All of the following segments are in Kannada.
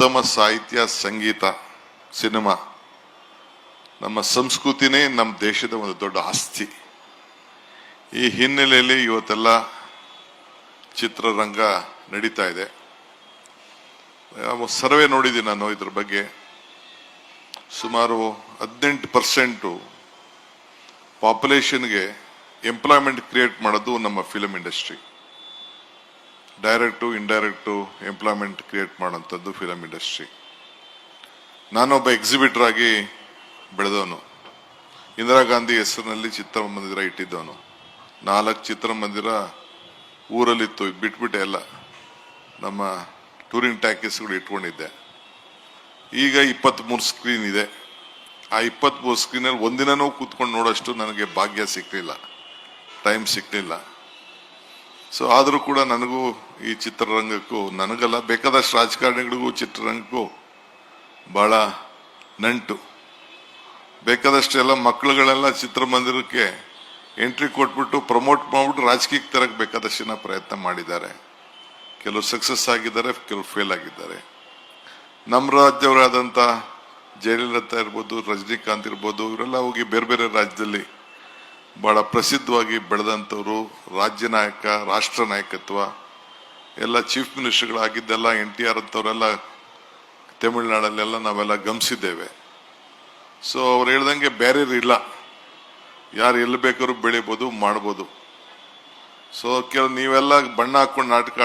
ಉತ್ತಮ ಸಾಹಿತ್ಯ, ಸಂಗೀತ, ಸಿನಿಮಾ. ನಮ್ಮ ಸಂಸ್ಕೃತಿನೇ ನಮ್ಮ ದೇಶದ ಒಂದು ದೊಡ್ಡ ಆಸ್ತಿ. ಈ ಹಿನ್ನೆಲೆಯಲ್ಲಿ ಇವತ್ತೆಲ್ಲ ಚಿತ್ರರಂಗ ನಡೀತಾ ಇದೆ. ಸರ್ವೆ ನೋಡಿದ್ದೀನಿ ನಾನು ಇದ್ರ ಬಗ್ಗೆ. ಸುಮಾರು ಹದಿನೆಂಟು ಪರ್ಸೆಂಟು ಪಾಪ್ಯುಲೇಷನ್ಗೆ ಎಂಪ್ಲಾಯ್ಮೆಂಟ್ ಕ್ರಿಯೇಟ್ ಮಾಡೋದು ನಮ್ಮ film industry direct indirect employment create ಮಾಡೋಂಥದ್ದು film industry ನಾನೊಬ್ಬ ಎಕ್ಸಿಬಿಟರ್ ಆಗಿ ಬೆಳೆದವನು. ಇಂದಿರಾ ಗಾಂಧಿ ಹೆಸರಿನಲ್ಲಿ ಚಿತ್ರಮಂದಿರ ಇಟ್ಟಿದ್ದವನು. ನಾಲ್ಕು ಚಿತ್ರಮಂದಿರ ಊರಲ್ಲಿತ್ತು, ಬಿಟ್ಬಿಟ್ಟೆ ಎಲ್ಲ. ನಮ್ಮ ಟೂರಿಂಗ್ ಟ್ಯಾಕೀಸ್ಗಳು ಇಟ್ಕೊಂಡಿದ್ದೆ. ಈಗ ಇಪ್ಪತ್ತ್ಮೂರು ಸ್ಕ್ರೀನ್ ಇದೆ. ಆ ಇಪ್ಪತ್ತ್ಮೂರು ಸ್ಕ್ರೀನಲ್ಲಿ ಒಂದಿನೂ ಕೂತ್ಕೊಂಡು ನೋಡೋಷ್ಟು ನನಗೆ ಭಾಗ್ಯ ಸಿಕ್ಕಲಿಲ್ಲ ಟೈಮ್ ಸಿಕ್ಕಲಿಲ್ಲ ಸೊ ಆದರೂ ಕೂಡ ನನಗೂ ಈ ಚಿತ್ರರಂಗಕ್ಕೂ, ನನಗಲ್ಲ, ಬೇಕಾದಷ್ಟು ರಾಜಕಾರಣಿಗಳಿಗೂ ಚಿತ್ರರಂಗಕ್ಕೂ ಭಾಳ ನಂಟು. ಬೇಕಾದಷ್ಟು ಎಲ್ಲ ಮಕ್ಕಳುಗಳೆಲ್ಲ ಚಿತ್ರಮಂದಿರಕ್ಕೆ ಎಂಟ್ರಿ ಕೊಟ್ಬಿಟ್ಟು ಪ್ರಮೋಟ್ ಮಾಡಿಬಿಟ್ಟು ರಾಜಕೀಯಕ್ಕೆ ತರಕ್ಕೆ ಬೇಕಾದಷ್ಟು ಪ್ರಯತ್ನ ಮಾಡಿದ್ದಾರೆ. ಕೆಲವು ಸಕ್ಸಸ್ ಆಗಿದ್ದಾರೆ, ಕೆಲವು ಫೇಲ್ ಆಗಿದ್ದಾರೆ. ನಮ್ಮ ರಾಜ್ಯವರಾದಂಥ ಜಯಲಲಿತಾ ಇರ್ಬೋದು, ರಜನಿಕಾಂತ್ ಇರ್ಬೋದು, ಇವರೆಲ್ಲ ಹೋಗಿ ಬೇರೆ ಬೇರೆ ರಾಜ್ಯದಲ್ಲಿ ಬಹಳ ಪ್ರಸಿದ್ಧವಾಗಿ ಬೆಳೆದಂಥವರು, ರಾಜ್ಯ ನಾಯಕ, ರಾಷ್ಟ್ರ ನಾಯಕತ್ವ, ಎಲ್ಲ ಚೀಫ್ ಮಿನಿಸ್ಟರ್ಗಳಾಗಿದ್ದೆಲ್ಲ, ಎನ್ ಟಿ ಆರ್ ಅಂಥವರೆಲ್ಲ ತಮಿಳುನಾಡಲ್ಲೆಲ್ಲ ನಾವೆಲ್ಲ ಗಮನಿಸಿದ್ದೇವೆ. ಸೊ ಅವ್ರು ಹೇಳ್ದಂಗೆ ಬ್ಯಾರಿಯರ್ ಇಲ್ಲ. ಯಾರು ಎಲ್ಲಿ ಬೇಕಾದ್ರೂ ಬೆಳಿಬೋದು, ಮಾಡ್ಬೋದು. ಸೊ ಕೆಲವು ನೀವೆಲ್ಲ ಬಣ್ಣ ಹಾಕೊಂಡು ನಾಟಕ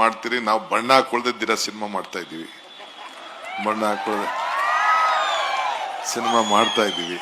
ಮಾಡ್ತೀರಿ, ನಾವು ಬಣ್ಣ ಹಾಕೊಳ್ದೆ ದಿನ ಸಿನಿಮಾ ಮಾಡ್ತಾ ಇದ್ದೀವಿ. ಬಣ್ಣ ಹಾಕೊಳ್ಳದೆ ಸಿನಿಮಾ ಮಾಡ್ತಾ ಇದ್ದೀವಿ.